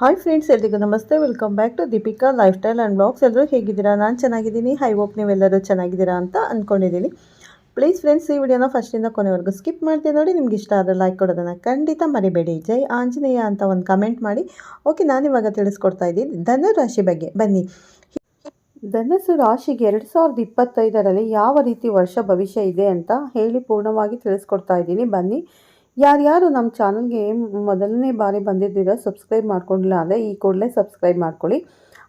Hi friends ಎಲ್ರಿಗೂ ನಮಸ್ತೆ. Welcome back to Deepika lifestyle and blogs ಎಲ್ಲರೂ ಹೇಗಿದ್ದೀರಾ? ನಾನು ಚೆನ್ನಾಗಿದ್ದೀನಿ. ಹೈ ಹೋಪ್ ನೀವೆಲ್ಲರೂ ಚೆನ್ನಾಗಿದ್ದೀರಾ ಅಂತ ಅಂದ್ಕೊಂಡಿದ್ದೀನಿ ಪ್ಲೀಸ್ ಫ್ರೆಂಡ್ಸ್ ಈ ವಿಡಿಯೋನ ಫಸ್ಟಿಂದ ಕೊನೆವರೆಗೂ ಸ್ಕಿಪ್ ಮಾಡ್ತೀನಿ ನೋಡಿ. ನಿಮ್ಗೆ ಇಷ್ಟ ಆದರೆ ಲೈಕ್ ಕೊಡೋದನ್ನು ಖಂಡಿತ ಮರಿಬೇಡಿ. ಜೈ ಆಂಜನೇಯ ಅಂತ ಒಂದು ಕಮೆಂಟ್ ಮಾಡಿ. ಓಕೆ ನಾನಿವಾಗ ತಿಳಿಸ್ಕೊಡ್ತಾ ಇದ್ದೀನಿ. ಧನುರಾಶಿ ಬಗ್ಗೆ. ಬನ್ನಿ. ಧನಸ್ಸು ರಾಶಿಗೆ ಎರಡು ಸಾವಿರದ ಇಪ್ಪತ್ತೈದರಲ್ಲಿ ಯಾವ ರೀತಿ ವರ್ಷ ಭವಿಷ್ಯ ಇದೆ ಅಂತ ಹೇಳಿ ಪೂರ್ಣವಾಗಿ ತಿಳಿಸ್ಕೊಡ್ತಾ ಇದ್ದೀನಿ. ಬನ್ನಿ. ಯಾರ್ಯಾರು ನಮ್ಮ ಚಾನಲ್ಗೆ ಮೊದಲನೇ ಬಾರಿ ಬಂದಿದ್ದೀರೋ ಸಬ್ಸ್ಕ್ರೈಬ್ ಮಾಡ್ಕೊಂಡಿಲ್ಲ ಅಂದರೆ ಈ ಕೂಡಲೇ ಸಬ್ಸ್ಕ್ರೈಬ್ ಮಾಡ್ಕೊಳ್ಳಿ.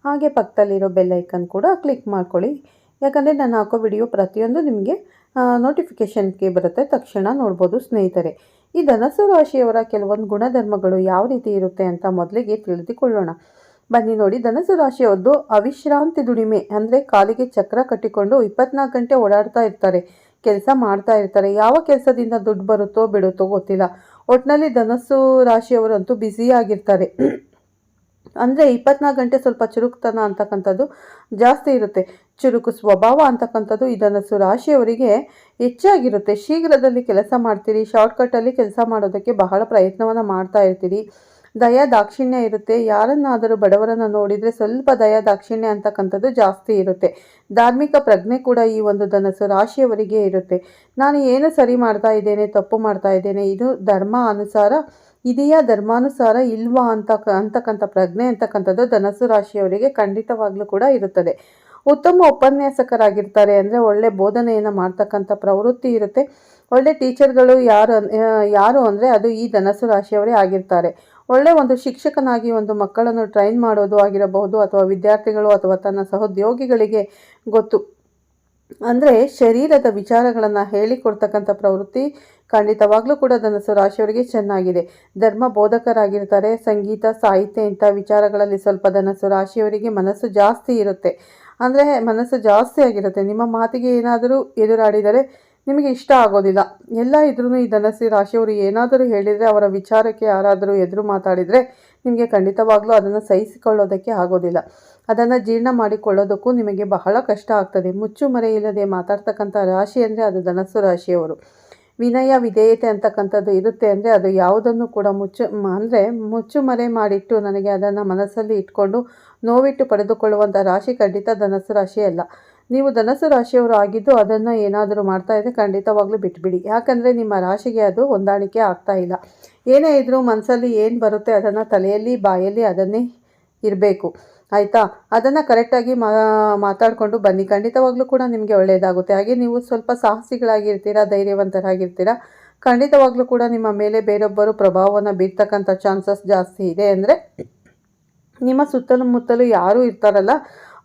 ಹಾಗೆ ಪಕ್ಕದಲ್ಲಿರೋ ಬೆಲ್ ಐಕನ್ ಕೂಡ ಕ್ಲಿಕ್ ಮಾಡ್ಕೊಳ್ಳಿ. ಯಾಕಂದರೆ ನಾನು ಹಾಕೋ ವಿಡಿಯೋ ಪ್ರತಿಯೊಂದು ನಿಮಗೆ ನೋಟಿಫಿಕೇಷನ್ಗೆ ಬರುತ್ತೆ. ತಕ್ಷಣ ನೋಡ್ಬೋದು ಸ್ನೇಹಿತರೆ. ಈ ಧನಸ್ಸು ರಾಶಿಯವರ ಕೆಲವೊಂದು ಗುಣಧರ್ಮಗಳು ಯಾವ ರೀತಿ ಇರುತ್ತೆ ಅಂತ ಮೊದಲಿಗೆ ತಿಳಿದುಕೊಳ್ಳೋಣ. ಬನ್ನಿ ನೋಡಿ, ಧನಸ್ಸು ರಾಶಿಯವ್ರದ್ದು ಅವಿಶ್ರಾಂತಿ ದುಡಿಮೆ, ಅಂದರೆ ಕಾಲಿಗೆ ಚಕ್ರ ಕಟ್ಟಿಕೊಂಡು ಇಪ್ಪತ್ನಾಲ್ಕು ಗಂಟೆ ಓಡಾಡ್ತಾ ಇರ್ತಾರೆ. ಕೆಲಸ ಮಾಡ್ತಾ ಇರ್ತಾರೆ. ಯಾವ ಕೆಲಸದಿಂದ ದುಡ್ಡು ಬರುತ್ತೋ ಬಿಡುತ್ತೋ ಗೊತ್ತಿಲ್ಲ. ಒಟ್ಟಿನಲ್ಲಿ ಧನಸ್ಸು ರಾಶಿಯವರಂತೂ ಬ್ಯುಸಿಯಾಗಿರ್ತಾರೆ ಅಂದರೆ ಇಪ್ಪತ್ನಾಲ್ಕು ಗಂಟೆ ಸ್ವಲ್ಪ ಚುರುಕುತನ ಅಂತಕ್ಕಂಥದ್ದು ಜಾಸ್ತಿ ಇರುತ್ತೆ. ಚುರುಕು ಸ್ವಭಾವ ಅಂತಕ್ಕಂಥದ್ದು ಈ ಧನಸ್ಸು ರಾಶಿಯವರಿಗೆ ಹೆಚ್ಚಾಗಿರುತ್ತೆ. ಶೀಘ್ರದಲ್ಲಿ ಕೆಲಸ ಮಾಡ್ತೀರಿ ಶಾರ್ಟ್ಕಟ್ಟಲ್ಲಿ ಕೆಲಸ ಮಾಡೋದಕ್ಕೆ ಬಹಳ ಪ್ರಯತ್ನವನ್ನು ಮಾಡ್ತಾ ಇರ್ತೀರಿ. ದಯಾ ದಾಕ್ಷಿಣ್ಯ ಇರುತ್ತೆ. ಯಾರನ್ನಾದರೂ ಬಡವರನ್ನು ನೋಡಿದರೆ ಸ್ವಲ್ಪ ದಯಾ ದಾಕ್ಷಿಣ್ಯ ಅಂತಕ್ಕಂಥದ್ದು ಜಾಸ್ತಿ ಇರುತ್ತೆ. ಧಾರ್ಮಿಕ ಪ್ರಜ್ಞೆ ಕೂಡ ಈ ಒಂದು ಧನಸ್ಸು ರಾಶಿಯವರಿಗೆ ಇರುತ್ತೆ. ನಾನು ಏನು ಸರಿ ಮಾಡ್ತಾ ಇದ್ದೇನೆ, ತಪ್ಪು ಮಾಡ್ತಾ ಇದ್ದೇನೆ, ಇದು ಧರ್ಮ ಅನುಸಾರ, ಇದೆಯಾ ಧರ್ಮಾನುಸಾರ ಇಲ್ವಾ ಅಂತ ಅಂತಕ್ಕಂಥ ಪ್ರಜ್ಞೆ ಅಂತಕ್ಕಂಥದ್ದು ಧನಸ್ಸು ರಾಶಿಯವರಿಗೆ ಖಂಡಿತವಾಗ್ಲೂ ಕೂಡ ಇರುತ್ತದೆ. ಉತ್ತಮ ಉಪನ್ಯಾಸಕರಾಗಿರ್ತಾರೆ ಅಂದರೆ ಒಳ್ಳೆ ಬೋಧನೆಯನ್ನು ಮಾಡ್ತಕ್ಕಂಥ ಪ್ರವೃತ್ತಿ ಇರುತ್ತೆ. ಒಳ್ಳೆ ಟೀಚರ್ಗಳು ಯಾರು ಯಾರು ಅಂದರೆ ಅದು ಈ ಧನಸ್ಸು ರಾಶಿಯವರೇ ಆಗಿರ್ತಾರೆ. ಒಳ್ಳೆ ಒಂದು ಶಿಕ್ಷಕನಾಗಿ ಒಂದು ಮಕ್ಕಳನ್ನು ಟ್ರೈನ್ ಮಾಡೋದು ಆಗಿರಬಹುದು ಅಥವಾ ವಿದ್ಯಾರ್ಥಿಗಳು ಅಥವಾ ತನ್ನ ಸಹೋದ್ಯೋಗಿಗಳಿಗೆ ಗೊತ್ತು. ಅಂದರೆ ಶರೀರದ ವಿಚಾರಗಳನ್ನು ಹೇಳಿಕೊಡ್ತಕ್ಕಂಥ ಪ್ರವೃತ್ತಿ ಖಂಡಿತವಾಗ್ಲೂ ಕೂಡ ಧನಸು ರಾಶಿಯವರಿಗೆ ಚೆನ್ನಾಗಿದೆ. ಧರ್ಮ ಬೋಧಕರಾಗಿರ್ತಾರೆ, ಸಂಗೀತ, ಸಾಹಿತ್ಯ ಇಂಥ ವಿಚಾರಗಳಲ್ಲಿ ಸ್ವಲ್ಪ ಧನಸು ರಾಶಿಯವರಿಗೆ ಮನಸ್ಸು ಜಾಸ್ತಿ ಇರುತ್ತೆ. ಅಂದರೆ ಮನಸ್ಸು ಜಾಸ್ತಿ ಆಗಿರುತ್ತೆ. ನಿಮ್ಮ ಮಾತಿಗೆ ಏನಾದರೂ ಎದುರಾಡಿದರೆ ನಿಮಗೆ ಇಷ್ಟ ಆಗೋದಿಲ್ಲ. ಎಲ್ಲ ಇದ್ರೂ ಈ ಧನಸ್ಸಿ ರಾಶಿಯವರು ಏನಾದರೂ ಹೇಳಿದರೆ ಅವರ ವಿಚಾರಕ್ಕೆ ಯಾರಾದರೂ ಎದುರು ಮಾತಾಡಿದರೆ ನಿಮಗೆ ಖಂಡಿತವಾಗ್ಲೂ ಅದನ್ನು ಸಹಿಸಿಕೊಳ್ಳೋದಕ್ಕೆ ಆಗೋದಿಲ್ಲ. ಅದನ್ನು ಜೀರ್ಣ ಮಾಡಿಕೊಳ್ಳೋದಕ್ಕೂ ನಿಮಗೆ ಬಹಳ ಕಷ್ಟ ಆಗ್ತದೆ. ಮುಚ್ಚು ಇಲ್ಲದೆ ಮಾತಾಡ್ತಕ್ಕಂಥ ರಾಶಿ ಅಂದರೆ ಅದು ಧನಸ್ಸು ರಾಶಿಯವರು. ವಿನಯ, ವಿಧೇಯತೆ ಅಂತಕ್ಕಂಥದ್ದು ಇರುತ್ತೆ ಅಂದರೆ ಅದು ಯಾವುದನ್ನು ಕೂಡ ಮುಚ್ಚು ಅಂದರೆ ಮುಚ್ಚು ಮರೆ ಮಾಡಿಟ್ಟು ನನಗೆ ಅದನ್ನು ಮನಸ್ಸಲ್ಲಿ ಇಟ್ಕೊಂಡು ನೋವಿಟ್ಟು ಪಡೆದುಕೊಳ್ಳುವಂಥ ರಾಶಿ ಖಂಡಿತ ಧನಸ್ಸು ರಾಶಿ ಅಲ್ಲ. ನೀವು ಧನಸು ರಾಶಿಯವರು ಆಗಿದ್ದು ಅದನ್ನು ಏನಾದರೂ ಮಾಡ್ತಾ ಇದ್ದರೆ ಖಂಡಿತವಾಗ್ಲೂ ಬಿಟ್ಬಿಡಿ. ಯಾಕಂದರೆ ನಿಮ್ಮ ರಾಶಿಗೆ ಅದು ಹೊಂದಾಣಿಕೆ ಆಗ್ತಾ ಇಲ್ಲ. ಏನೇ ಇದ್ದರೂ ಮನಸ್ಸಲ್ಲಿ ಏನು ಬರುತ್ತೆ ಅದನ್ನು ತಲೆಯಲ್ಲಿ, ಬಾಯಲ್ಲಿ ಅದನ್ನೇ ಇರಬೇಕು. ಆಯಿತಾ? ಅದನ್ನು ಕರೆಕ್ಟಾಗಿ ಮಾತಾಡಿಕೊಂಡು ಬನ್ನಿ. ಖಂಡಿತವಾಗ್ಲೂ ಕೂಡ ನಿಮಗೆ ಒಳ್ಳೆಯದಾಗುತ್ತೆ ಹಾಗೆ ನೀವು ಸ್ವಲ್ಪ ಸಾಹಸಿಗಳಾಗಿರ್ತೀರಾ, ಧೈರ್ಯವಂತರಾಗಿರ್ತೀರಾ, ಖಂಡಿತವಾಗ್ಲೂ ಕೂಡ ನಿಮ್ಮ ಮೇಲೆ ಬೇರೊಬ್ಬರು ಪ್ರಭಾವವನ್ನು ಬೀರ್ತಕ್ಕಂಥ ಚಾನ್ಸಸ್ ಜಾಸ್ತಿ ಇದೆ ಅಂದರೆ ನಿಮ್ಮ ಸುತ್ತಲೂ ಮುತ್ತಲೂ ಯಾರೂ ಇರ್ತಾರಲ್ಲ,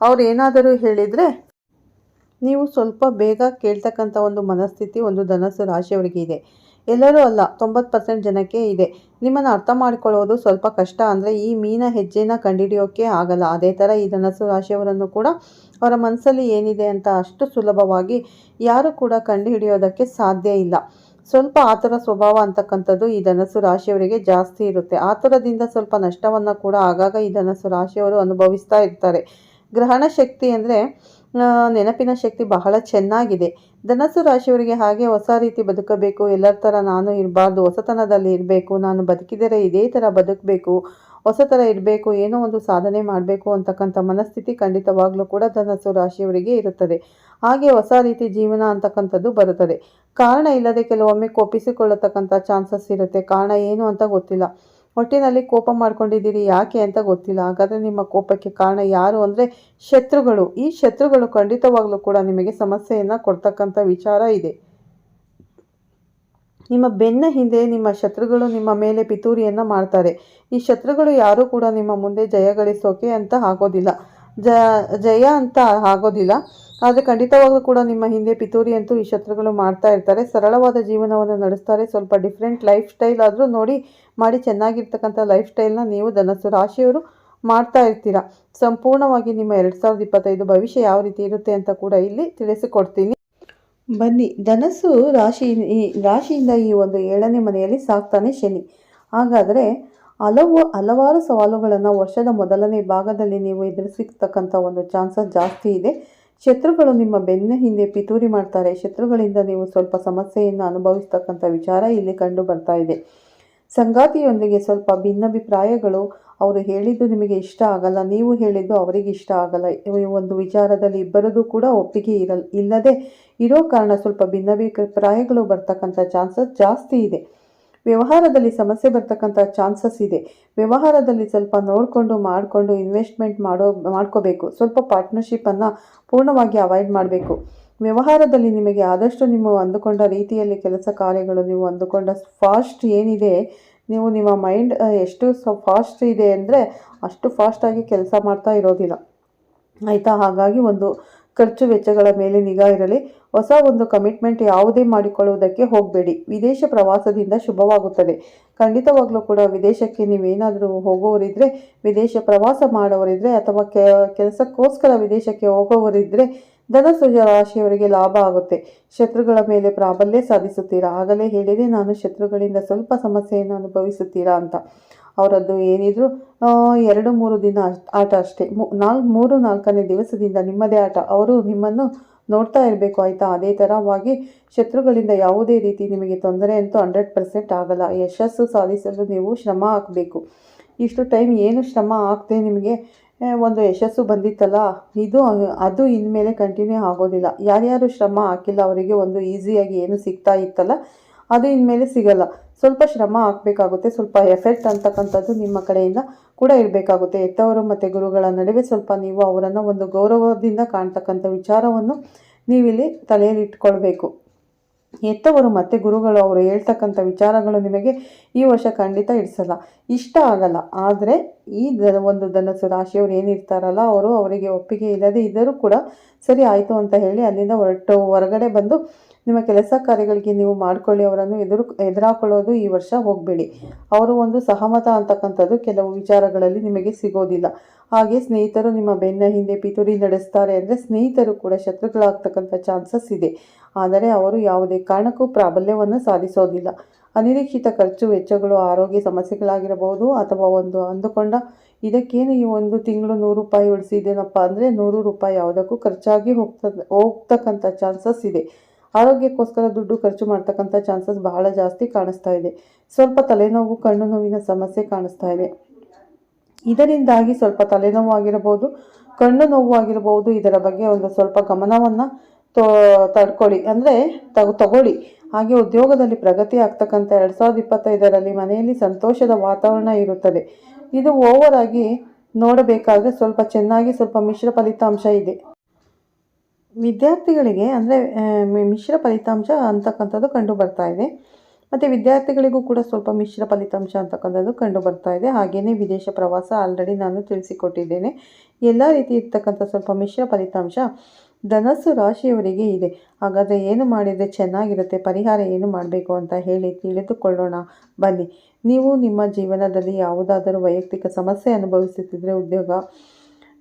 ಅವ್ರು ಏನಾದರೂ ಹೇಳಿದರೆ ನೀವು ಸ್ವಲ್ಪ ಬೇಗ ಕೇಳ್ತಕ್ಕಂಥ ಒಂದು ಮನಸ್ಥಿತಿ, ಒಂದು ಧನಸ್ಸು ರಾಶಿಯವರಿಗೆ ಇದೆ. ಎಲ್ಲರೂ ಅಲ್ಲ, ತೊಂಬತ್ತು ಪರ್ಸೆಂಟ್ ಜನಕ್ಕೆ ಇದೆ. ನಿಮ್ಮನ್ನು ಅರ್ಥ ಮಾಡಿಕೊಳ್ಳೋದು ಸ್ವಲ್ಪ ಕಷ್ಟ. ಅಂದರೆ ಈ ಮೀನ ಹೆಜ್ಜೆನ ಕಂಡುಹಿಡಿಯೋಕ್ಕೆ ಆಗಲ್ಲ. ಅದೇ ಥರ ಈ ಧನಸ್ಸು ರಾಶಿಯವರನ್ನು ಕೂಡ ಅವರ ಮನಸ್ಸಲ್ಲಿ ಏನಿದೆ ಅಂತ ಅಷ್ಟು ಸುಲಭವಾಗಿ ಯಾರು ಕೂಡ ಕಂಡುಹಿಡಿಯೋದಕ್ಕೆ ಸಾಧ್ಯ ಇಲ್ಲ. ಸ್ವಲ್ಪ ಆತುರ ಸ್ವಭಾವ ಅಂತಕ್ಕಂಥದ್ದು ಈ ಧನಸ್ಸು ರಾಶಿಯವರಿಗೆ ಜಾಸ್ತಿ ಇರುತ್ತೆ. ಆತುರದಿಂದ ಸ್ವಲ್ಪ ನಷ್ಟವನ್ನು ಕೂಡ ಆಗಾಗ ಈ ಧನಸ್ಸು ರಾಶಿಯವರು ಅನುಭವಿಸ್ತಾ ಇರ್ತಾರೆ. ಗ್ರಹಣ ಶಕ್ತಿ ಅಂದರೆ ನೆನಪಿನ ಶಕ್ತಿ ಬಹಳ ಚೆನ್ನಾಗಿದೆ. ಧನಸ್ಸು ರಾಶಿಯವರಿಗೆ ಹಾಗೆ ಹೊಸ ರೀತಿ ಬದುಕಬೇಕು. ಎಲ್ಲರ ಥರ ನಾನು ಇರಬಾರ್ದು. ಹೊಸತನದಲ್ಲಿ ಇರಬೇಕು. ನಾನು ಬದುಕಿದರೆ ಇದೇ ಥರ ಬದುಕಬೇಕು. ಹೊಸ ಥರ ಇರಬೇಕು. ಏನೋ ಒಂದು ಸಾಧನೆ ಮಾಡಬೇಕು ಅಂತಕ್ಕಂಥ ಮನಸ್ಥಿತಿ ಖಂಡಿತವಾಗಲೂ ಕೂಡ ಧನಸ್ಸು ರಾಶಿಯವರಿಗೆ ಇರುತ್ತದೆ. ಹಾಗೆ ಹೊಸ ರೀತಿ ಜೀವನ ಅಂತಕ್ಕಂಥದ್ದು ಬರುತ್ತದೆ. ಕಾರಣ ಇಲ್ಲದೆ ಕೆಲವೊಮ್ಮೆ ಕೋಪಿಸಿಕೊಳ್ಳತಕ್ಕಂಥ ಚಾನ್ಸಸ್ ಇರುತ್ತೆ. ಕಾರಣ ಏನು ಅಂತ ಗೊತ್ತಿಲ್ಲ. ಒಟ್ಟಿನಲ್ಲಿ ಕೋಪ ಮಾಡ್ಕೊಂಡಿದ್ದೀರಿ, ಯಾಕೆ ಅಂತ ಗೊತ್ತಿಲ್ಲ. ಹಾಗಾದರೆ ನಿಮ್ಮ ಕೋಪಕ್ಕೆ ಕಾರಣ ಯಾರು ಅಂದರೆ ಶತ್ರುಗಳು. ಈ ಶತ್ರುಗಳು ಖಂಡಿತವಾಗಲೂ ಕೂಡ ನಿಮಗೆ ಸಮಸ್ಯೆಯನ್ನು ಕೊಡ್ತಕ್ಕಂಥ ವಿಚಾರ ಇದೆ. ನಿಮ್ಮ ಬೆನ್ನ ಹಿಂದೆ ನಿಮ್ಮ ಶತ್ರುಗಳು ನಿಮ್ಮ ಮೇಲೆ ಪಿತೂರಿಯನ್ನು ಮಾಡ್ತಾರೆ. ಈ ಶತ್ರುಗಳು ಯಾರೂ ಕೂಡ ನಿಮ್ಮ ಮುಂದೆ ಜಯಗಳಿಸೋಕೆ ಅಂತ ಆಗೋದಿಲ್ಲ. ಜ, ಜಯ ಅಂತ ಆಗೋದಿಲ್ಲ. ಆದರೆ ಖಂಡಿತವಾಗಲೂ ಕೂಡ ನಿಮ್ಮ ಹಿಂದೆ ಪಿತೂರಿ ಅಂತೂ ಈ ಶತ್ರುಗಳು ಮಾಡ್ತಾ ಇರ್ತಾರೆ. ಸರಳವಾದ ಜೀವನವನ್ನು ನಡೆಸ್ತಾರೆ. ಸ್ವಲ್ಪ ಡಿಫ್ರೆಂಟ್ ಲೈಫ್ ಸ್ಟೈಲ್ ಆದರೂ ನೋಡಿ, ಮಾಡಿ ಚೆನ್ನಾಗಿರ್ತಕ್ಕಂಥ ಲೈಫ್ ಸ್ಟೈಲ್ನ ನೀವು ಧನಸ್ಸು ರಾಶಿಯವರು ಮಾಡ್ತಾ ಇರ್ತೀರ. ಸಂಪೂರ್ಣವಾಗಿ ನಿಮ್ಮ ಎರಡು ಸಾವಿರದ ಇಪ್ಪತ್ತೈದು ಭವಿಷ್ಯ ಯಾವ ರೀತಿ ಇರುತ್ತೆ ಅಂತ ಕೂಡ ಇಲ್ಲಿ ತಿಳಿಸಿಕೊಡ್ತೀನಿ. ಬನ್ನಿ, ಧನಸ್ಸು ರಾಶಿ ರಾಶಿಯಿಂದ ಈ ಒಂದು ಏಳನೇ ಮನೆಯಲ್ಲಿ ಸಾಕ್ತಾನೆ ಶನಿ. ಹಾಗಾದರೆ ಹಲವು ಹಲವಾರು ಸವಾಲುಗಳನ್ನು ವರ್ಷದ ಮೊದಲನೇ ಭಾಗದಲ್ಲಿ ನೀವು ಎದುರಿಸಿರ್ತಕ್ಕಂಥ ಒಂದು ಚಾನ್ಸಸ್ ಜಾಸ್ತಿ ಇದೆ. ಶತ್ರುಗಳು ನಿಮ್ಮ ಬೆನ್ನ ಹಿಂದೆ ಪಿತೂರಿ ಮಾಡ್ತಾರೆ. ಶತ್ರುಗಳಿಂದ ನೀವು ಸ್ವಲ್ಪ ಸಮಸ್ಯೆಯನ್ನು ಅನುಭವಿಸ್ತಕ್ಕಂಥ ವಿಚಾರ ಇಲ್ಲಿ ಕಂಡು ಬರ್ತಾ ಇದೆ. ಸಂಗಾತಿಯೊಂದಿಗೆ ಸ್ವಲ್ಪ ಭಿನ್ನಾಭಿಪ್ರಾಯಗಳು. ಅವರು ಹೇಳಿದ್ದು ನಿಮಗೆ ಇಷ್ಟ ಆಗಲ್ಲ, ನೀವು ಹೇಳಿದ್ದು ಅವರಿಗೆ ಇಷ್ಟ ಆಗಲ್ಲ ಈ ಒಂದು ವಿಚಾರದಲ್ಲಿ ಇಬ್ಬರದು ಕೂಡ ಒಪ್ಪಿಗೆ ಇರಲ್, ಇಲ್ಲದೆ ಇರೋ ಕಾರಣ ಸ್ವಲ್ಪ ಭಿನ್ನಾಭಿಪ್ರಾಯಗಳು ಬರ್ತಕ್ಕಂಥ ಚಾನ್ಸಸ್ ಜಾಸ್ತಿ ಇದೆ. ವ್ಯವಹಾರದಲ್ಲಿ ಸಮಸ್ಯೆ ಬರ್ತಕ್ಕಂಥ ಚಾನ್ಸಸ್ ಇದೆ. ವ್ಯವಹಾರದಲ್ಲಿ ಸ್ವಲ್ಪ ನೋಡಿಕೊಂಡು ಮಾಡಿಕೊಂಡು ಇನ್ವೆಸ್ಟ್ಮೆಂಟ್ ಮಾಡೋ, ಮಾಡ್ಕೋಬೇಕು. ಸ್ವಲ್ಪ ಪಾರ್ಟ್ನರ್ಶಿಪ್ಪನ್ನು ಪೂರ್ಣವಾಗಿ ಅವಾಯ್ಡ್ ಮಾಡಬೇಕು. ವ್ಯವಹಾರದಲ್ಲಿ ನಿಮಗೆ ಆದಷ್ಟು ನಿಮ್ಮ ಅಂದುಕೊಂಡ ರೀತಿಯಲ್ಲಿ ಕೆಲಸ ಕಾರ್ಯಗಳು ನೀವು ಅಂದುಕೊಂಡ ಫಾಸ್ಟ್ ಏನಿದೆ, ನೀವು ನಿಮ್ಮ ಮೈಂಡ್ ಎಷ್ಟು ಸ ಫಾಸ್ಟ್ ಇದೆ ಅಂದರೆ ಅಷ್ಟು ಫಾಸ್ಟಾಗಿ ಕೆಲಸ ಮಾಡ್ತಾ ಇರೋದಿಲ್ಲ. ಆಯಿತಾ? ಹಾಗಾಗಿ ಒಂದು ಖರ್ಚು ವೆಚ್ಚಗಳ ಮೇಲೆ ನಿಗಾ ಇರಲಿ. ಹೊಸ ಒಂದು ಕಮಿಟ್ಮೆಂಟ್ ಯಾವುದೇ ಮಾಡಿಕೊಳ್ಳುವುದಕ್ಕೆ ಹೋಗಬೇಡಿ. ವಿದೇಶ ಪ್ರವಾಸದಿಂದ ಶುಭವಾಗುತ್ತದೆ. ಖಂಡಿತವಾಗ್ಲೂ ಕೂಡ ವಿದೇಶಕ್ಕೆ ನೀವೇನಾದರೂ ಹೋಗೋವರಿದ್ದರೆ ವಿದೇಶ ಪ್ರವಾಸ ಮಾಡೋವರಿದ್ದರೆ ಅಥವಾ ಕೆಲಸಕ್ಕೋಸ್ಕರ ವಿದೇಶಕ್ಕೆ ಹೋಗೋವರಿದ್ದರೆ ಧನಸೂಜ ರಾಶಿಯವರಿಗೆ ಲಾಭ ಆಗುತ್ತೆ. ಶತ್ರುಗಳ ಮೇಲೆ ಪ್ರಾಬಲ್ಯ ಸಾಧಿಸುತ್ತೀರಾ? ಆಗಲೇ ಹೇಳಿದೆ, ನಾನು ಶತ್ರುಗಳಿಂದ ಸ್ವಲ್ಪ ಸಮಸ್ಯೆಯನ್ನು ಅನುಭವಿಸುತ್ತೀರಾ ಅಂತ. ಅವರದ್ದು ಏನಿದ್ರು ಎರಡು, ಮೂರು ದಿನ ಆಟ ಅಷ್ಟೇ. ನಾಲ್ಕು ಮೂರು, ನಾಲ್ಕನೇ ದಿವಸದಿಂದ ನಿಮ್ಮದೇ ಆಟ. ಅವರು ನಿಮ್ಮನ್ನು ನೋಡ್ತಾ ಇರಬೇಕು, ಆಯಿತಾ? ಅದೇ ಥರವಾಗಿ ಶತ್ರುಗಳಿಂದ ಯಾವುದೇ ರೀತಿ ನಿಮಗೆ ತೊಂದರೆ ಅಂತೂ ಹಂಡ್ರೆಡ್ ಪರ್ಸೆಂಟ್ ಆಗಲ್ಲ. ಯಶಸ್ಸು ಸಾಧಿಸಲು ನೀವು ಶ್ರಮ ಹಾಕಬೇಕು. ಇಷ್ಟು ಟೈಮ್ ಏನು ಶ್ರಮ ಹಾಕದೆ ನಿಮಗೆ ಒಂದು ಯಶಸ್ಸು ಬಂದಿತ್ತಲ್ಲ? ಇದು, ಅದು ಇನ್ಮೇಲೆ ಕಂಟಿನ್ಯೂ ಆಗೋದಿಲ್ಲ. ಯಾರ್ಯಾರು ಶ್ರಮ ಹಾಕಿಲ್ಲ, ಅವರಿಗೆ ಒಂದು ಈಸಿಯಾಗಿ ಏನು ಸಿಗ್ತಾ ಇತ್ತಲ್ಲ, ಅದು ಇನ್ಮೇಲೆ ಸಿಗಲ್ಲ. ಸ್ವಲ್ಪ ಶ್ರಮ ಹಾಕಬೇಕಾಗುತ್ತೆ ಸ್ವಲ್ಪ ಎಫೆಕ್ಟ್ ಅಂತಕ್ಕಂಥದ್ದು ನಿಮ್ಮ ಕಡೆಯಿಂದ ಕೂಡ ಇರಬೇಕಾಗುತ್ತೆ. ಹೆತ್ತವರು ಮತ್ತು ಗುರುಗಳ ನಡುವೆ ಸ್ವಲ್ಪ ನೀವು ಅವರನ್ನು ಒಂದು ಗೌರವದಿಂದ ಕಾಣ್ತಕ್ಕಂಥ ವಿಚಾರವನ್ನು ನೀವಿಲ್ಲಿ ತಲೆಯಲ್ಲಿ ಎತ್ತವರು ಮತ್ತು ಗುರುಗಳು ಅವರು ಹೇಳ್ತಕ್ಕಂಥ ವಿಚಾರಗಳು ನಿಮಗೆ ಈ ವರ್ಷ ಖಂಡಿತ ಇಡಿಸಲ್ಲ. ಇಷ್ಟ ಆಗಲ್ಲ. ಆದರೆ ಈ ದ ಒಂದು ಧನಸ್ಸು, ರಾಶಿಯವರು ಏನಿರ್ತಾರಲ್ಲ, ಅವರು ಅವರಿಗೆ ಒಪ್ಪಿಗೆ ಇಲ್ಲದೆ ಇದ್ದರೂ ಕೂಡ ಸರಿ ಆಯಿತು ಅಂತ ಹೇಳಿ ಅಲ್ಲಿಂದ ಹೊರಟು, ಹೊರಗಡೆ ಬಂದು ನಿಮ್ಮ ಕೆಲಸ ಕಾರ್ಯಗಳಿಗೆ ನೀವು ಮಾಡಿಕೊಳ್ಳಿ, ಅವರನ್ನು ಎದುರು, ಎದುರಾಕೊಳ್ಳೋದು ಈ ವರ್ಷ ಹೋಗಬೇಡಿ. ಅವರು ಒಂದು ಸಹಮತ ಅಂತಕ್ಕಂಥದ್ದು ಕೆಲವು ವಿಚಾರಗಳಲ್ಲಿ ನಿಮಗೆ ಸಿಗೋದಿಲ್ಲ. ಹಾಗೆ ಸ್ನೇಹಿತರು ನಿಮ್ಮ ಬೆನ್ನ ಹಿಂದೆ ಪಿತೂರಿ ನಡೆಸ್ತಾರೆ ಅಂದರೆ ಸ್ನೇಹಿತರು ಕೂಡ ಶತ್ರುಗಳಾಗ್ತಕ್ಕಂಥ ಚಾನ್ಸಸ್ ಇದೆ. ಆದರೆ ಅವರು ಯಾವುದೇ ಕಾರಣಕ್ಕೂ ಪ್ರಾಬಲ್ಯವನ್ನು ಸಾಧಿಸೋದಿಲ್ಲ. ಅನಿರೀಕ್ಷಿತ ಖರ್ಚು, ವೆಚ್ಚಗಳು, ಆರೋಗ್ಯ ಸಮಸ್ಯೆಗಳಾಗಿರಬಹುದು ಅಥವಾ ಒಂದು ಅಂದುಕೊಂಡ, ಇದಕ್ಕೇನು ಈ ಒಂದು ತಿಂಗಳು ನೂರು ರೂಪಾಯಿ ಉಳಿಸಿದ್ದೇನಪ್ಪ ಅಂದರೆ ನೂರು ರೂಪಾಯಿ ಯಾವುದಕ್ಕೂ ಖರ್ಚಾಗಿ ಹೋಗ್ತ ಹೋಗ್ತಕ್ಕಂಥ ಚಾನ್ಸಸ್ ಇದೆ. ಆರೋಗ್ಯಕ್ಕೋಸ್ಕರ ದುಡ್ಡು ಖರ್ಚು ಮಾಡ್ತಕ್ಕಂಥ ಚಾನ್ಸಸ್ ಬಹಳ ಜಾಸ್ತಿ ಕಾಣಿಸ್ತಾ ಇದೆ. ಸ್ವಲ್ಪ ತಲೆನೋವು, ಕಣ್ಣು ನೋವಿನ ಸಮಸ್ಯೆ ಕಾಣಿಸ್ತಾ ಇದೆ. ಇದರಿಂದಾಗಿ ಸ್ವಲ್ಪ ತಲೆನೋವು ಆಗಿರಬಹುದು ಕಣ್ಣು ನೋವು ಆಗಿರಬಹುದು ಇದರ ಬಗ್ಗೆ ಒಂದು ಸ್ವಲ್ಪ ಗಮನವನ್ನು ತೋ, ತಡ್ಕೊಳ್ಳಿ. ಅಂದರೆ ತಗೊ, ತಗೊಳ್ಳಿ. ಹಾಗೆ ಉದ್ಯೋಗದಲ್ಲಿ ಪ್ರಗತಿ ಆಗ್ತಕ್ಕಂಥ ಎರಡು ಸಾವಿರದ ಇಪ್ಪತ್ತೈದರಲ್ಲಿ ಮನೆಯಲ್ಲಿ ಸಂತೋಷದ ವಾತಾವರಣ ಇರುತ್ತದೆ. ಇದು ಓವರ್ ಆಗಿ ನೋಡಬೇಕಾದ್ರೆ ಸ್ವಲ್ಪ ಚೆನ್ನಾಗಿ ಸ್ವಲ್ಪ ಮಿಶ್ರ ಫಲಿತಾಂಶ ಇದೆ. ವಿದ್ಯಾರ್ಥಿಗಳಿಗೆ ಅಂದರೆ ಮಿಶ್ರ ಫಲಿತಾಂಶ ಅಂತಕ್ಕಂಥದ್ದು ಕಂಡು ಬರ್ತಾ ಇದೆ. ಮತ್ತು ವಿದ್ಯಾರ್ಥಿಗಳಿಗೂ ಕೂಡ ಸ್ವಲ್ಪ ಮಿಶ್ರ ಫಲಿತಾಂಶ ಅಂತಕ್ಕಂಥದ್ದು ಕಂಡು ಬರ್ತಾ ಇದೆ. ಹಾಗೆಯೇ ವಿದೇಶ ಪ್ರವಾಸ ಆಲ್ರೆಡಿ ನಾನು ತಿಳಿಸಿಕೊಟ್ಟಿದ್ದೇನೆ. ಎಲ್ಲ ರೀತಿ ಇರ್ತಕ್ಕಂಥ ಸ್ವಲ್ಪ ಮಿಶ್ರ ಫಲಿತಾಂಶ ಧನಸ್ಸು ರಾಶಿಯವರಿಗೆ ಇದೆ. ಹಾಗಾದರೆ ಏನು ಮಾಡಿದರೆ ಚೆನ್ನಾಗಿರುತ್ತೆ? ಪರಿಹಾರ ಏನು ಮಾಡಬೇಕು ಅಂತ ಹೇಳಿ ತಿಳಿದುಕೊಳ್ಳೋಣ. ಬನ್ನಿ. ನೀವು ನಿಮ್ಮ ಜೀವನದಲ್ಲಿ ಯಾವುದಾದರೂ ವೈಯಕ್ತಿಕ ಸಮಸ್ಯೆ ಅನುಭವಿಸುತ್ತಿದ್ದರೆ ಉದ್ಯೋಗ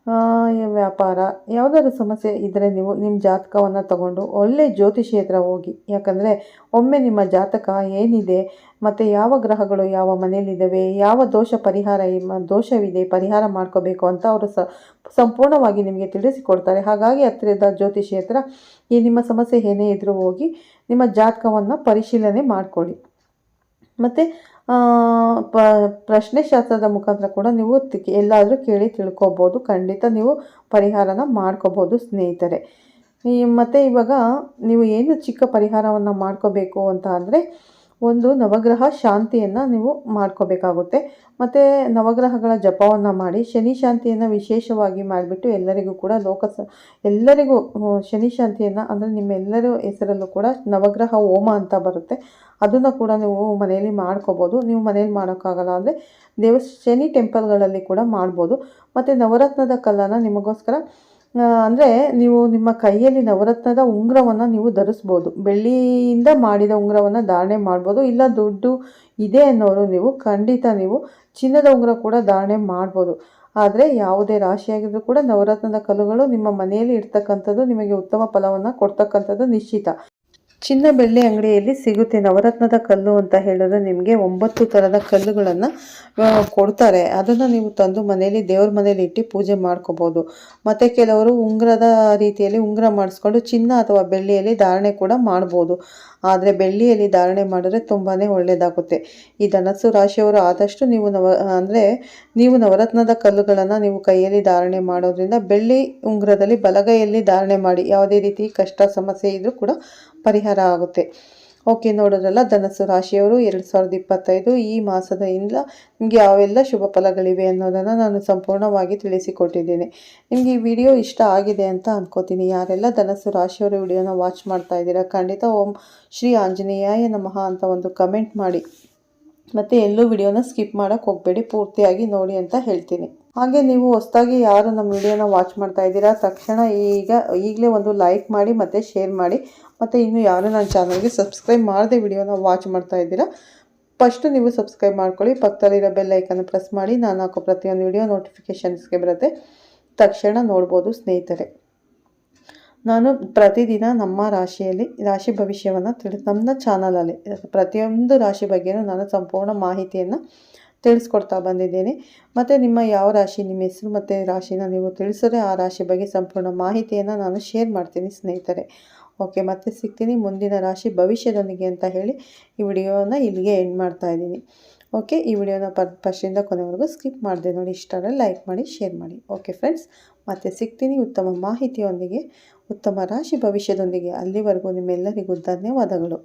ವ್ಯಾಪಾರ, ಯಾವುದಾದ್ರು ಸಮಸ್ಯೆ ಇದ್ದರೆ ನೀವು ನಿಮ್ಮ ಜಾತಕವನ್ನು ತಗೊಂಡು ಒಳ್ಳೆ ಜ್ಯೋತಿಷಿ ಹತ್ರ ಹೋಗಿ. ಯಾಕಂದರೆ ಒಮ್ಮೆ ನಿಮ್ಮ ಜಾತಕ ಏನಿದೆ, ಮತ್ತು ಯಾವ ಗ್ರಹಗಳು ಯಾವ ಮನೆಯಲ್ಲಿದ್ದಾವೆ, ಯಾವ ದೋಷ ಪರಿಹಾರ ದೋಷವಿದೆ, ಪರಿಹಾರ ಮಾಡ್ಕೋಬೇಕು ಅಂತ ಅವರು ಸ, ಸಂಪೂರ್ಣವಾಗಿ ನಿಮಗೆ ತಿಳಿಸಿಕೊಡ್ತಾರೆ. ಹಾಗಾಗಿ ಹತ್ತಿರದ ಜ್ಯೋತಿಷಿ ಹತ್ರ ಈ ನಿಮ್ಮ ಸಮಸ್ಯೆ ಏನೇ ಇದ್ದರೂ ಹೋಗಿ ನಿಮ್ಮ ಜಾತಕವನ್ನು ಪರಿಶೀಲನೆ ಮಾಡಿಕೊಳ್ಳಿ. ಮತ್ತು ಪ್ರಶ್ನೆ ಶಾಸ್ತ್ರದ ಮುಖಾಂತರ ಕೂಡ ನೀವು ಎಲ್ಲಾದರೂ ಕೇಳಿ ತಿಳ್ಕೊಬೋದು. ಖಂಡಿತ ನೀವು ಪರಿಹಾರನ ಮಾಡ್ಕೋಬೋದು ಸ್ನೇಹಿತರೆ. ಮತ್ತು ಇವಾಗ ನೀವು ಏನು ಚಿಕ್ಕ ಪರಿಹಾರವನ್ನು ಮಾಡ್ಕೋಬೇಕು ಅಂತ ಅಂದರೆ ಒಂದು ನವಗ್ರಹ ಶಾಂತಿಯನ್ನು ನೀವು ಮಾಡ್ಕೋಬೇಕಾಗುತ್ತೆ. ಮತ್ತು ನವಗ್ರಹಗಳ ಜಪವನ್ನು ಮಾಡಿ, ಶನಿ ಶಾಂತಿಯನ್ನು ವಿಶೇಷವಾಗಿ ಮಾಡಿಬಿಟ್ಟು ಎಲ್ಲರಿಗೂ ಕೂಡ ಲೋಕ ಎಲ್ಲರಿಗೂ ಶನಿ ಶಾಂತಿಯನ್ನು ಅಂದರೆ ನಿಮ್ಮೆಲ್ಲರ ಹೆಸರಲ್ಲೂ ಕೂಡ ನವಗ್ರಹ ಹೋಮ ಅಂತ ಬರುತ್ತೆ. ಅದನ್ನು ಕೂಡ ನೀವು ಮನೆಯಲ್ಲಿ ಮಾಡ್ಕೋಬೋದು. ನೀವು ಮನೇಲಿ ಮಾಡೋಕ್ಕಾಗಲ್ಲ ಅಂದರೆ ದೇವ, ಶನಿ ಟೆಂಪಲ್ಗಳಲ್ಲಿ ಕೂಡ ಮಾಡ್ಬೋದು. ಮತ್ತು ನವರತ್ನದ ಕಲ್ಲನ್ನು ನಿಮಗೋಸ್ಕರ ಅಂದರೆ ನೀವು ನಿಮ್ಮ ಕೈಯಲ್ಲಿ ನವರತ್ನದ ಉಂಗುರವನ್ನು ನೀವು ಧರಿಸ್ಬೋದು. ಬೆಳ್ಳಿಯಿಂದ ಮಾಡಿದ ಉಂಗುರವನ್ನು ಧಾರಣೆ ಮಾಡ್ಬೋದು. ಇಲ್ಲ ದುಡ್ಡು ಇದೆ ಅನ್ನೋರು ನೀವು ಖಂಡಿತ ನೀವು ಚಿನ್ನದ ಉಂಗುರ ಕೂಡ ಧಾರಣೆ ಮಾಡ್ಬೋದು. ಆದರೆ ಯಾವುದೇ ರಾಶಿಯಾಗಿದ್ರೂ ಕೂಡ ನವರತ್ನದ ಕಲ್ಲುಗಳು ನಿಮ್ಮ ಮನೆಯಲ್ಲಿ ಇರ್ತಕ್ಕಂಥದ್ದು ನಿಮಗೆ ಉತ್ತಮ ಫಲವನ್ನು ಕೊಡ್ತಕ್ಕಂಥದ್ದು ನಿಶ್ಚಿತ. ಚಿನ್ನ ಬೆಳ್ಳಿ ಅಂಗಡಿಯಲ್ಲಿ ಸಿಗುತ್ತೆ. ನವರತ್ನದ ಕಲ್ಲು ಅಂತ ಹೇಳಿದ್ರೆ ನಿಮಗೆ ಒಂಬತ್ತು ಥರದ ಕಲ್ಲುಗಳನ್ನು ಕೊಡ್ತಾರೆ. ಅದನ್ನು ನೀವು ತಂದು ಮನೆಯಲ್ಲಿ, ದೇವ್ರ ಮನೇಲಿ ಇಟ್ಟು ಪೂಜೆ ಮಾಡ್ಕೋಬೋದು. ಮತ್ತು ಕೆಲವರು ಉಂಗುರದ ರೀತಿಯಲ್ಲಿ ಉಂಗುರ ಮಾಡಿಸ್ಕೊಂಡು ಚಿನ್ನ ಅಥವಾ ಬೆಳ್ಳಿಯಲ್ಲಿ ಧಾರಣೆ ಕೂಡ ಮಾಡ್ಬೋದು. ಆದರೆ ಬೆಳ್ಳಿಯಲ್ಲಿ ಧಾರಣೆ ಮಾಡಿದ್ರೆ ತುಂಬಾ ಒಳ್ಳೆಯದಾಗುತ್ತೆ ಈ ಧನಸ್ಸು ರಾಶಿಯವರು ಆದಷ್ಟು ನೀವು ನವ, ಅಂದರೆ ನೀವು ನವರತ್ನದ ಕಲ್ಲುಗಳನ್ನು ನೀವು ಕೈಯಲ್ಲಿ ಧಾರಣೆ ಮಾಡೋದ್ರಿಂದ ಬೆಳ್ಳಿ ಉಂಗುರದಲ್ಲಿ ಬಲಗೈಯಲ್ಲಿ ಧಾರಣೆ ಮಾಡಿ, ಯಾವುದೇ ರೀತಿ ಕಷ್ಟ, ಸಮಸ್ಯೆ ಇದ್ದರೂ ಕೂಡ ಪರಿಹಾರ ಆಗುತ್ತೆ. ಓಕೆ, ನೋಡೋದ್ರಲ್ಲ, ಧನಸ್ಸು ರಾಶಿಯವರು ಎರಡು ಸಾವಿರದ ಇಪ್ಪತ್ತೈದು ಈ ಮಾಸದಿಂದ ನಿಮಗೆ ಯಾವೆಲ್ಲ ಶುಭ ಫಲಗಳಿವೆ ಅನ್ನೋದನ್ನು ನಾನು ಸಂಪೂರ್ಣವಾಗಿ ತಿಳಿಸಿಕೊಟ್ಟಿದ್ದೀನಿ. ನಿಮಗೆ ಈ ವಿಡಿಯೋ ಇಷ್ಟ ಆಗಿದೆ ಅಂತ ಅಂದ್ಕೋತೀನಿ ಯಾರೆಲ್ಲ ಧನಸ್ಸು ರಾಶಿಯವರ ವಿಡಿಯೋನ ವಾಚ್ ಮಾಡ್ತಾ ಇದ್ದೀರಾ, ಖಂಡಿತ ಓಂ ಶ್ರೀ ಆಂಜನೇಯ ನಮಃ ಅಂತ ಒಂದು ಕಮೆಂಟ್ ಮಾಡಿ. ಮತ್ತು ಎಲ್ಲೂ ವಿಡಿಯೋನ ಸ್ಕಿಪ್ ಮಾಡೋಕ್ಕೆ ಹೋಗಬೇಡಿ, ಪೂರ್ತಿಯಾಗಿ ನೋಡಿ ಅಂತ ಹೇಳ್ತೀನಿ. ಹಾಗೆ ನೀವು ಹೊಸದಾಗಿ ಯಾರು ನಮ್ಮ ವಿಡಿಯೋನ ವಾಚ್ ಮಾಡ್ತಾ ಇದ್ದೀರಾ, ತಕ್ಷಣ ಈಗ ಈಗಲೇ ಒಂದು ಲೈಕ್ ಮಾಡಿ, ಮತ್ತು ಶೇರ್ ಮಾಡಿ. ಮತ್ತು ಇನ್ನು ಯಾರು ನನ್ನ ಚಾನಲ್ಗೆ ಸಬ್ಸ್ಕ್ರೈಬ್ ಮಾಡದೆ ವಿಡಿಯೋನ ವಾಚ್ ಮಾಡ್ತಾ ಇದ್ದೀರಾ ಫಸ್ಟು ನೀವು ಸಬ್ಸ್ಕ್ರೈಬ್ ಮಾಡ್ಕೊಳ್ಳಿ, ಪಕ್ಕದಲ್ಲಿರೋ ಬೆಲ್ ಐಕನ್ನು ಪ್ರೆಸ್ ಮಾಡಿ, ನಾನು ಹಾಕೋ ಪ್ರತಿಯೊಂದು ವಿಡಿಯೋ ನೋಟಿಫಿಕೇಷನ್ಸ್ಗೆ ಬರುತ್ತೆ. ತಕ್ಷಣ ನೋಡ್ಬೋದು ಸ್ನೇಹಿತರೆ. ನಾನು ಪ್ರತಿದಿನ ನಮ್ಮ ರಾಶಿಯಲ್ಲಿ, ರಾಶಿ ಭವಿಷ್ಯವನ್ನು ತಿಳಿ, ನಮ್ಮ ಚಾನಲಲ್ಲಿ ಪ್ರತಿಯೊಂದು ರಾಶಿ ಬಗ್ಗೆಯೂ ನಾನು ಸಂಪೂರ್ಣ ಮಾಹಿತಿಯನ್ನು ತಿಳಿಸ್ಕೊಡ್ತಾ ಬಂದಿದ್ದೇನೆ. ಮತ್ತು ನಿಮ್ಮ ಯಾವ ರಾಶಿ, ನಿಮ್ಮ ಹೆಸರು ಮತ್ತು ರಾಶಿನ ನೀವು ತಿಳಿಸಿದ್ರೆ ಆ ರಾಶಿ ಬಗ್ಗೆ ಸಂಪೂರ್ಣ ಮಾಹಿತಿಯನ್ನು ನಾನು ಶೇರ್ ಮಾಡ್ತೀನಿ ಸ್ನೇಹಿತರೆ. ಓಕೆ, ಮತ್ತೆ ಸಿಗ್ತೀನಿ. ಮುಂದಿನ ರಾಶಿ ಭವಿಷ್ಯದೊಂದಿಗೆ ಅಂತ ಹೇಳಿ ಈ ವಿಡಿಯೋನ ಇಲ್ಲಿಗೆ ಎಂಡ್ ಮಾಡ್ತಾ ಇದ್ದೀನಿ. ಓಕೆ, ಈ ವಿಡಿಯೋನ ಪರ್ ಫಸ್ಟಿಂದ ಕೊನೆವರೆಗೂ ಸ್ಕಿಪ್ ಮಾಡಿದೆ ನೋಡಿ. ಇಷ್ಟ ಲೈಕ್ ಮಾಡಿ, ಶೇರ್ ಮಾಡಿ. ಓಕೆ ಫ್ರೆಂಡ್ಸ್, ಮತ್ತೆ ಸಿಗ್ತೀನಿ ಉತ್ತಮ ಮಾಹಿತಿಯೊಂದಿಗೆ, ಉತ್ತಮ ರಾಶಿ ಭವಿಷ್ಯದೊಂದಿಗೆ. ಅಲ್ಲಿವರೆಗೂ ನಿಮ್ಮೆಲ್ಲರಿಗೂ ಧನ್ಯವಾದಗಳು.